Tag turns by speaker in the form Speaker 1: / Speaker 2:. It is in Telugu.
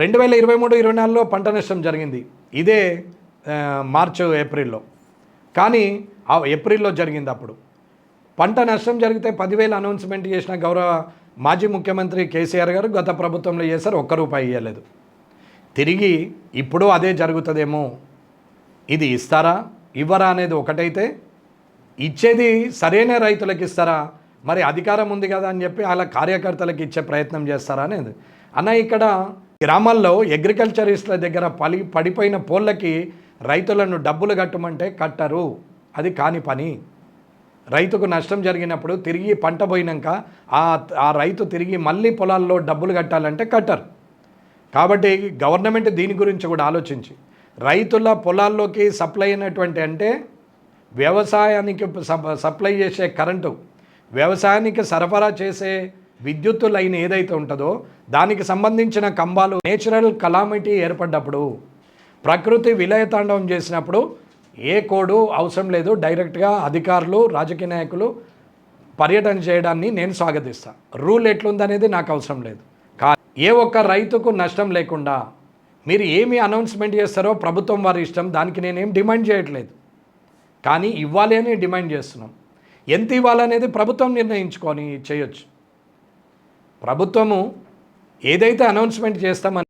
Speaker 1: రెండు వేల ఇరవై మూడు ఇరవై నాలుగులో పంట నష్టం జరిగింది. ఇదే మార్చ్ ఏప్రిల్లో. కానీ ఆ ఏప్రిల్లో జరిగింది అప్పుడు. పంట నష్టం జరిగితే పదివేలు అనౌన్స్మెంట్ చేసిన గౌరవ మాజీ ముఖ్యమంత్రి కేసీఆర్ గారు గత ప్రభుత్వంలో చేశారు ఒక్క రూపాయి ఇవ్వలేదు తిరిగి ఇప్పుడు అదే జరుగుతుందేమో. ఇది ఇస్తారా? ఇవ్వరా అనేది ఒకటైతే ఇచ్చేది సరైన రైతులకు ఇస్తారా? మరి అధికారం ఉంది కదా అని చెప్పి అలా కార్యకర్తలకు ఇచ్చే ప్రయత్నం చేస్తారా అనేది. అన్న ఇక్కడ గ్రామాల్లో అగ్రికల్చరిస్టుల దగ్గర పలి పడిపోయిన పోళ్ళకి రైతులను డబ్బులు కట్టమంటే కట్టరు. అది కాని పని. రైతుకు నష్టం జరిగినప్పుడు తిరిగి పంట పోయినాక ఆ ఆ రైతు తిరిగి మళ్ళీ పొలాల్లో డబ్బులు కట్టాలంటే కట్టరు. కాబట్టి గవర్నమెంట్ దీని గురించి కూడా ఆలోచించి రైతుల పొలాల్లోకి సప్లై అయినటువంటి అంటే వ్యవసాయానికి సప్లై చేసే కరెంటు వ్యవసాయానికి సరఫరా చేసే విద్యుత్ లైన్ ఏదైతే ఉంటుందో దానికి సంబంధించిన కంబాలు నేచురల్ కలామిటీ ఏర్పడ్డప్పుడు ప్రకృతి విలయతాండవం చేసినప్పుడు ఏ కోడు అవసరం లేదు డైరెక్ట్గా అధికారులు రాజకీయ నాయకులు పర్యటన చేయడాన్ని నేను స్వాగతిస్తాను రూల్ ఎట్లుందనేది నాకు అవసరం లేదు. కా ఏ ఒక్క రైతుకు నష్టం లేకుండా మీరు ఏమి అనౌన్స్మెంట్ చేస్తారో ప్రభుత్వం వారి ఇష్టం దానికి నేనేం డిమాండ్ చేయట్లేదు. కానీ ఇవ్వాలి అని డిమాండ్ చేస్తున్నాం. ఎంత ఇవ్వాలనేది ప్రభుత్వం నిర్ణయించుకొని చేయొచ్చు. ప్రభుత్వము ఏదైతే అనౌన్స్మెంట్ చేస్తామని